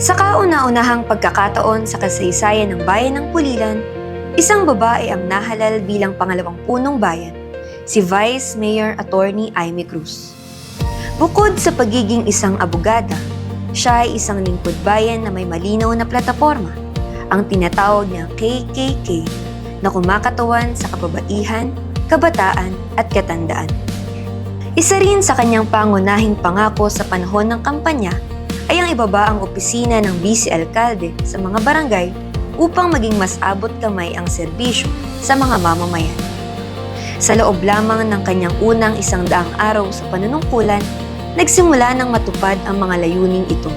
Sa kauna-unahang pagkakataon sa kasaysayan ng bayan ng Pulilan, isang babae ang nahalal bilang pangalawang punong bayan, si Vice Mayor Attorney Aimee Cruz. Bukod sa pagiging isang abogada, siya ay isang lingkod bayan na may malinaw na plataforma, ang tinatawag niya KKK na kumakatawan sa kababaihan, kabataan at katandaan. Isa rin sa kanyang pangunahing pangako sa panahon ng kampanya ay ang ibaba ang opisina ng vice alkalde sa mga barangay upang maging mas abot kamay ang serbisyo sa mga mamamayan. Sa loob lamang ng kanyang unang isang daang araw sa panunungkulan, nagsimula ng matupad ang mga layuning ito.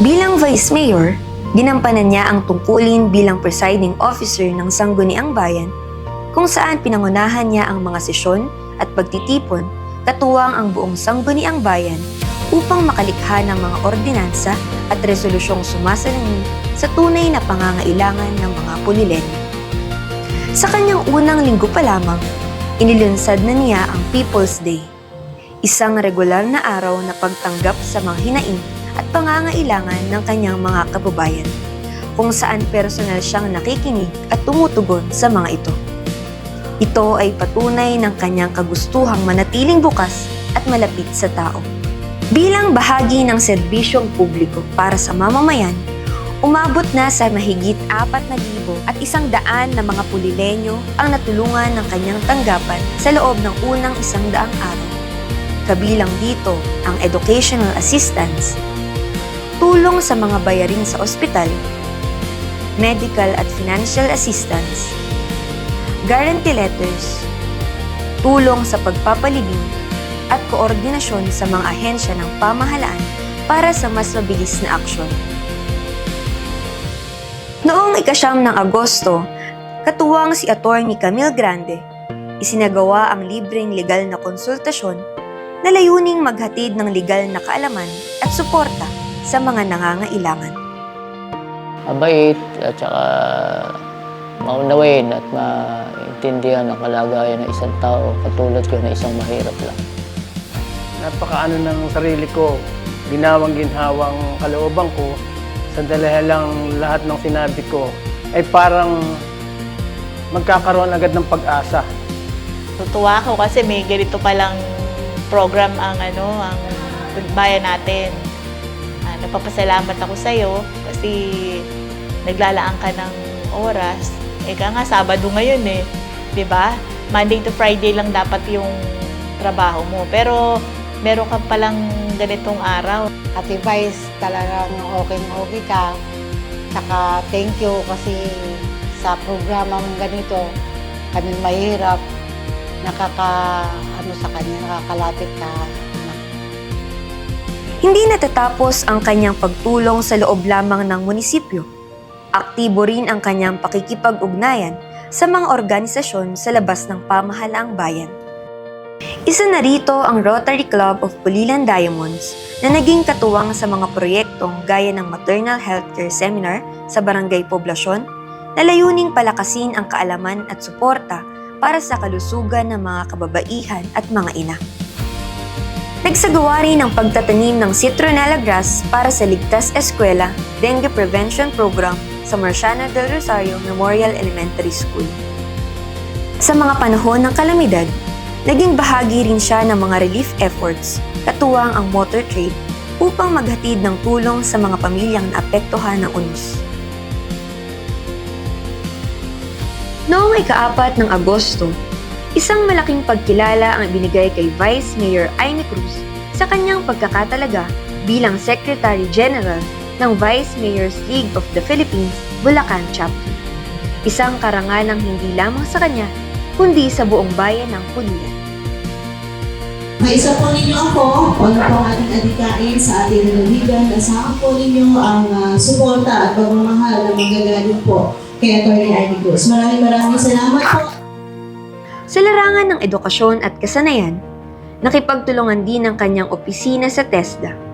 Bilang Vice Mayor, ginampanan niya ang tungkulin bilang presiding officer ng Sangguniang Bayan kung saan pinangunahan niya ang mga sesyon at pagtitipon katuwang ang buong Sangguniang Bayan upang makalikha ng mga ordinansa at resolusyong sumasalamin sa tunay na pangangailangan ng mga pulilenyo. Sa kanyang unang linggo pa lamang, inilunsad na niya ang People's Day, isang regular na araw na pagtanggap sa mga hinaing at pangangailangan ng kanyang mga kababayan, kung saan personal siyang nakikinig at tumutugon sa mga ito. Ito ay patunay ng kanyang kagustuhang manatiling bukas at malapit sa tao. Bilang bahagi ng serbisyong publiko para sa mamamayan, umabot na sa mahigit 4,000 at isang daan na mga pulilenyo ang natulungan ng kanyang tanggapan sa loob ng unang isang daang araw. Kabilang dito ang educational assistance, tulong sa mga bayarin sa ospital, medical at financial assistance, guarantee letters, tulong sa pagpapalibing, at koordinasyon sa mga ahensya ng pamahalaan para sa mas mabilis na aksyon. Noong ikasyam ng Agosto, katuwang si Attorney Camille Grande, isinagawa ang libreng legal na konsultasyon na layuning maghatid ng legal na kaalaman at suporta sa mga nangangailangan. mabait at saka maunawain at maintindihan ang kalagayan ng isang tao katulad ko na isang mahirap lang. napakaano ng sarili ko, ginawang ginhawang kalooban ko, sa lang lahat ng sinabi ko, ay parang magkakaroon agad ng pag-asa. Tutuwa ako kasi may ganito palang program ang ano, ang bayan natin. Ah, napapasalamat ako sa iyo kasi naglalaan ka ng oras. Eka nga Sabado ngayon eh, 'di ba? Monday to Friday lang dapat yung trabaho mo. Pero meron ka palang ganitong araw. Ate Vice, talagang okay na okay ka. Saka thank you kasi sa programa mong ganito, kami mahirap, nakaka, ano sa kanya, nakakalapit ka. Hindi natatapos ang kanyang pagtulong sa loob lamang ng munisipyo. Aktibo rin ang kanyang pakikipag-ugnayan sa mga organisasyon sa labas ng pamahalaang bayan. Isa na rito ang Rotary Club of Pulilan Diamonds na naging katuwang sa mga proyektong gaya ng Maternal Healthcare Seminar sa Barangay Poblasyon na layuning palakasin ang kaalaman at suporta para sa kalusugan ng mga kababaihan at mga ina. Nagsagawa rin ng pagtatanim ng citronella grass para sa Ligtas Eskwela Dengue Prevention Program sa Marciano del Rosario Memorial Elementary School. Sa mga panahon ng kalamidad, naging bahagi rin siya ng mga relief efforts, katuwang ang motor trade, upang maghatid ng tulong sa mga pamilyang naapektuhan ng unos. Noong ikaapat ng Agosto, isang malaking pagkilala ang ibinigay kay Vice Mayor Aimee Cruz sa kanyang pagkakatalaga bilang Secretary General ng Vice Mayors League of the Philippines, Bulacan Chapter. Isang karangalang hindi lamang sa kanya, kundi sa buong bayan ng Pulilan. Maisa po ninyo ako, ano po ang ating adikain sa ating lalawigan. Kasama po ninyo ang ah, suporta at pagmamahal na manggagaling po kay Atty. Ivy Cruz. Maraming maraming salamat po. Sa larangan ng edukasyon at kasanayan, nakipagtulungan din ang kanyang opisina sa TESDA.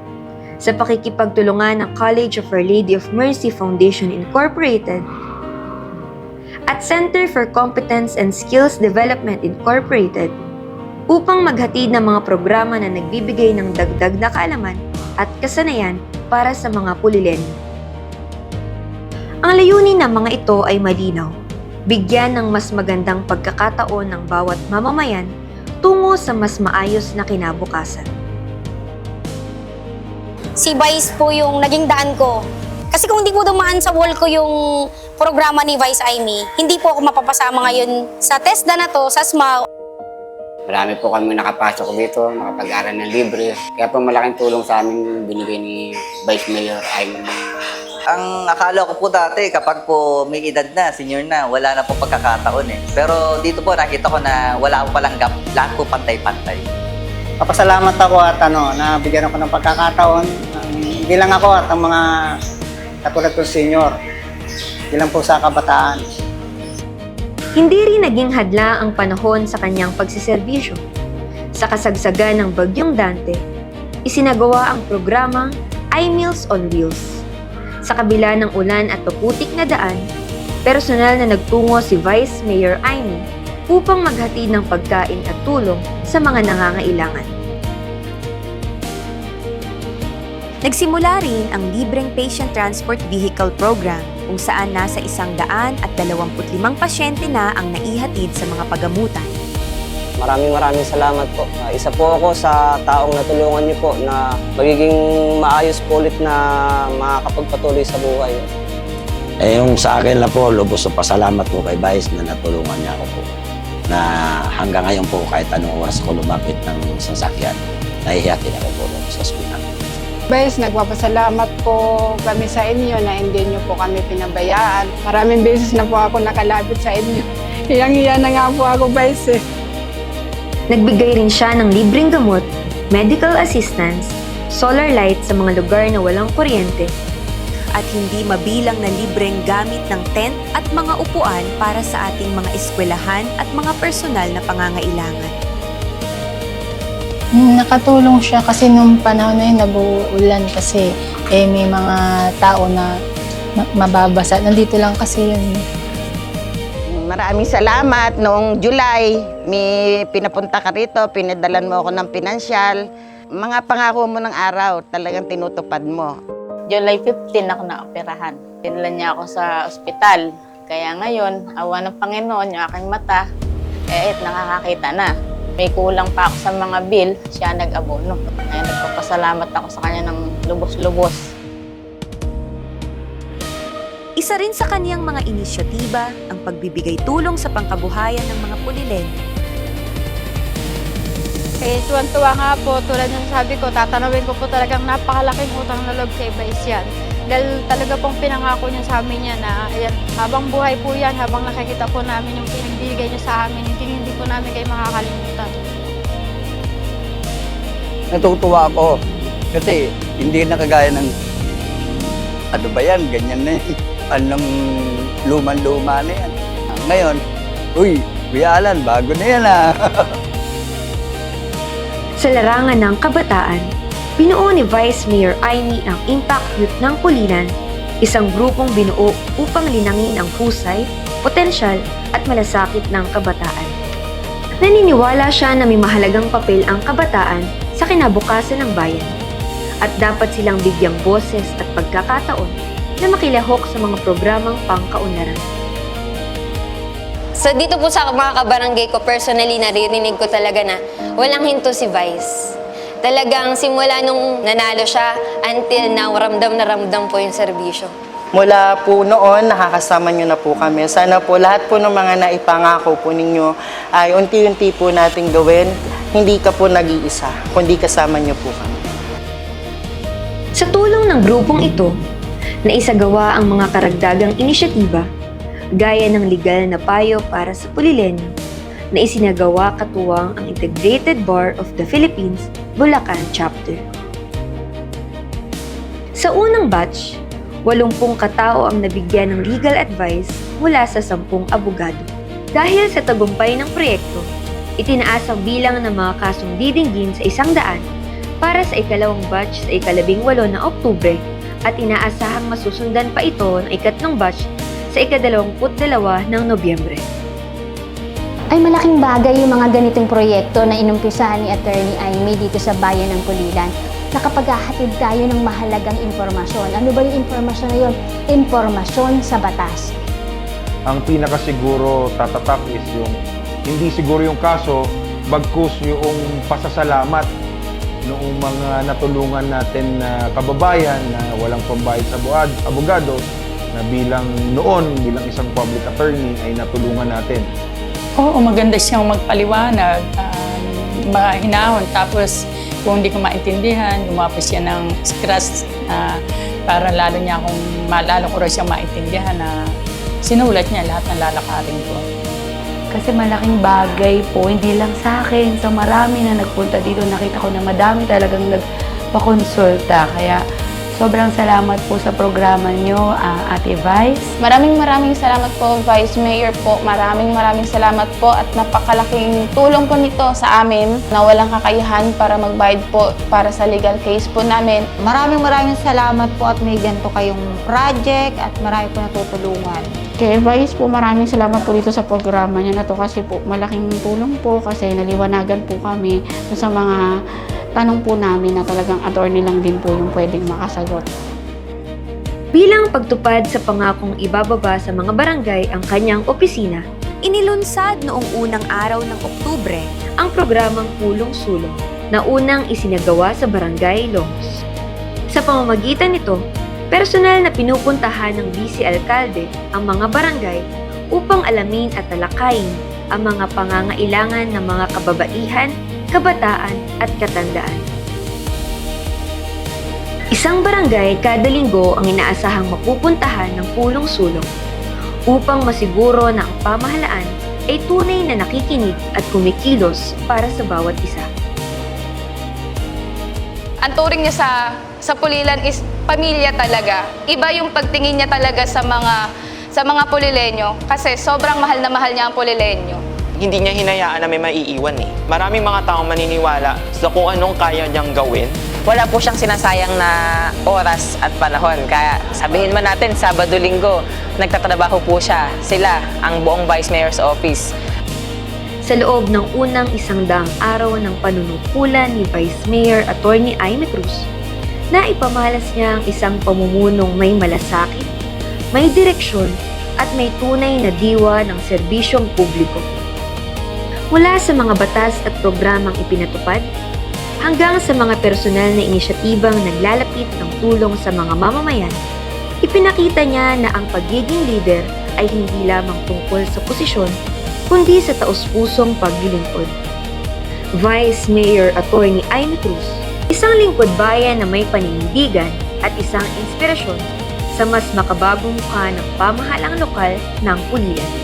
Sa pakikipagtulungan ng College of Our Lady of Mercy Foundation Incorporated at Center for Competence and Skills Development Incorporated, upang maghatid ng mga programa na nagbibigay ng dagdag na kaalaman at kasanayan para sa mga pulilen. Ang layunin ng mga ito ay malinaw, bigyan ng mas magandang pagkakataon ng bawat mamamayan tungo sa mas maayos na kinabukasan. Si Vice po yung naging daan ko. Kasi kung hindi po dumaan sa wall ko yung programa ni Vice Aimee, hindi po ako mapapasama ngayon sa TESDA na to, sa SMA. Marami po kami nakapasok dito, nakapag-aral ng libre. Kaya po malaking tulong sa amin binigay ni Vice Mayor Ayman. Ang akala ko po dati, kapag po may edad na, senior na, wala na po pagkakataon eh. Pero dito po nakita ko na wala po palang gap, lahat po pantay-pantay. Papasalamat ako at ano, na bigyan ako ng pagkakataon. Um, Hindi lang ako at ang mga katulad kong senior. Hindi lang po sa kabataan. Hindi rin naging hadla ang panahon sa kanyang pagsiservisyo. Sa kasagsagan ng Bagyong Dante, isinagawa ang programang iMeals on Wheels. Sa kabila ng ulan at paputik na daan, personal na nagtungo si Vice Mayor Aimee upang maghatid ng pagkain at tulong sa mga nangangailangan. Nagsimula rin ang libreng patient transport vehicle program kung saan nasa isang daan at 25 pasyente na ang naihatid sa mga pagamutan. Maraming maraming salamat po. Ah, isa po ako sa taong natulungan niyo po na magiging maayos po ulit na makakapagpatuloy sa buhay. Eh, yung sa akin na po, lubos na pasalamat po kay Vice na natulungan niya ako po. Na hanggang ngayon po, kahit anong oras ko lumapit ng sasakyan, nahihiyakin ako po sa ospital. Vice, nagpapasalamat po kami sa inyo na hindi niyo po kami pinabayaan. Maraming beses na po ako nakalapit sa inyo. Hiyang-hiya na nga po ako, Vice. Eh. Nagbigay rin siya ng libreng gamot, medical assistance, solar light sa mga lugar na walang kuryente, at hindi mabilang na libreng gamit ng tent at mga upuan para sa ating mga eskwelahan at mga personal na pangangailangan. Nakatulong siya kasi nung panahon na yun nabuulan kasi eh, may mga tao na ma- mababasa. Nandito lang kasi yun. Maraming salamat. Noong July, may pinapunta ka rito, pinadalan mo ako ng pinansyal. Mga pangako mo ng araw, talagang tinutupad mo. July 15 ako na-operahan. Pinala niya ako sa ospital. Kaya ngayon, awa ng Panginoon, yung aking mata, eh, nakakakita na. May kulang pa ako sa mga bill, siya nag-abono. Kaya nagpapasalamat ako sa kanya ng lubos-lubos. Isa rin sa kaniyang mga inisyatiba ang pagbibigay tulong sa pangkabuhayan ng mga pulilen. Eh, tuwan-tuwa nga po, tulad ng sabi ko, tatanawin ko po talagang napakalaking utang na loob kay Vice yan. Dahil talaga pong pinangako niya sa amin yan na ayan, habang buhay po yan, habang nakikita po namin yung pinagbibigay niya sa amin, hindi, hindi po namin kayo makakalimutan. Natutuwa ako kasi hindi na kagaya ng ano ba yan, ganyan na eh. Anong luman-luma na yan. Ngayon, uy, Kuya Alan, bago na yan ah. Sa larangan ng kabataan, binuo ni Vice Mayor Aimee ang Impact Youth ng Pulilan, isang grupong binuo upang linangin ang husay, potensyal at malasakit ng kabataan. Naniniwala siya na may mahalagang papel ang kabataan sa kinabukasan ng bayan at dapat silang bigyang boses at pagkakataon na makilahok sa mga programang pangkaunlaran. So dito po sa mga kabarangay ko, personally naririnig ko talaga na walang hinto si Vice. Talagang simula nung nanalo siya, until now, ramdam na ramdam po yung serbisyo. Mula po noon, nakakasama niyo na po kami. Sana po lahat po ng mga naipangako po ninyo ay unti-unti po nating gawin. Hindi ka po nag-iisa, kundi kasama niyo po kami. Sa tulong ng grupong ito, naisagawa ang mga karagdagang inisyatiba gaya ng legal na payo para sa pulilenyo na isinagawa katuwang ang Integrated Bar of the Philippines, Bulacan Chapter. Sa unang batch, 80 katao ang nabigyan ng legal advice mula sa 10 abogado. Dahil sa tagumpay ng proyekto, itinaas ang bilang ng mga kasong didinggin sa isang daan para sa ikalawang batch sa ikalabing walo na Oktubre at inaasahang masusundan pa ito ng ikatlong batch sa ikadalawamput dalawa ng Nobyembre. ay malaking bagay yung mga ganitong proyekto na inumpisahan ni Attorney Aimee dito sa bayan ng Pulilan. Nakapaghahatid tayo ng mahalagang impormasyon. Ano ba yung impormasyon na yun? Impormasyon sa batas. ang pinakasiguro tatatak is yung hindi siguro yung kaso bagkus yung pasasalamat noong mga natulungan natin na kababayan na walang pambayad sa buad, abogado na bilang noon bilang isang public attorney ay natulungan natin. Oo, maganda siyang magpaliwanag, um, mahinahon. Tapos, kung hindi ko maintindihan, gumawa siya ng scratch na para lalo niya akong, malalo ko rin siyang maintindihan na sinulat niya lahat ng lalakarin ko. Kasi malaking bagay po, hindi lang sa akin. So marami na nagpunta dito. Nakita ko na madami talagang nagpakonsulta. Kaya sobrang salamat po sa programa nyo, ah, Ate Vice. Maraming maraming salamat po, Vice Mayor po. Maraming maraming salamat po at napakalaking tulong po nito sa amin na walang kakayahan para magbayad po para sa legal case po namin. Maraming maraming salamat po at may ganito kayong project at marami po natutulungan. Kay Vice po, maraming salamat po dito sa programa niya na to kasi po malaking tulong po kasi naliwanagan po kami sa mga tanong po namin na talagang attorney lang din po yung pwedeng makasagot. Bilang pagtupad sa pangakong ibababa sa mga barangay ang kanyang opisina, inilunsad noong unang araw ng Oktubre ang programang Pulong Sulong na unang isinagawa sa Barangay Longs. Sa pamamagitan nito, personal na pinupuntahan ng Vice Alkalde ang mga barangay upang alamin at talakayin ang mga pangangailangan ng mga kababaihan, kabataan at katandaan. Isang barangay kada linggo ang inaasahang mapupuntahan ng pulong-sulong upang masiguro na ang pamahalaan ay tunay na nakikinig at kumikilos para sa bawat isa. Ang turing niya sa sa Pulilan is pamilya talaga. Iba yung pagtingin niya talaga sa mga sa mga Pulilenyo kasi sobrang mahal na mahal niya ang Pulilenyo. Hindi niya hinayaan na may maiiwan eh. Maraming mga taong maniniwala sa kung anong kaya niyang gawin. Wala po siyang sinasayang na oras at panahon. Kaya sabihin man natin, Sabado-Linggo, nagtatrabaho po siya. Sila, ang buong Vice Mayor's Office. Sa loob ng unang isang daang araw ng panunukulan ni Vice Mayor Attorney Aimee Cruz, na ipamalas niya ang isang pamumunong may malasakit, may direksyon at may tunay na diwa ng serbisyong publiko. Mula sa mga batas at programang ipinatupad, hanggang sa mga personal na inisyatibang naglalapit ng tulong sa mga mamamayan, ipinakita niya na ang pagiging leader ay hindi lamang tungkol sa posisyon, kundi sa taus-pusong paglilingkod. Vice Mayor Attorney Aimee Cruz, isang lingkod bayan na may paninindigan at isang inspirasyon sa mas makabagong mukha ng pamahalang lokal ng Pulilan.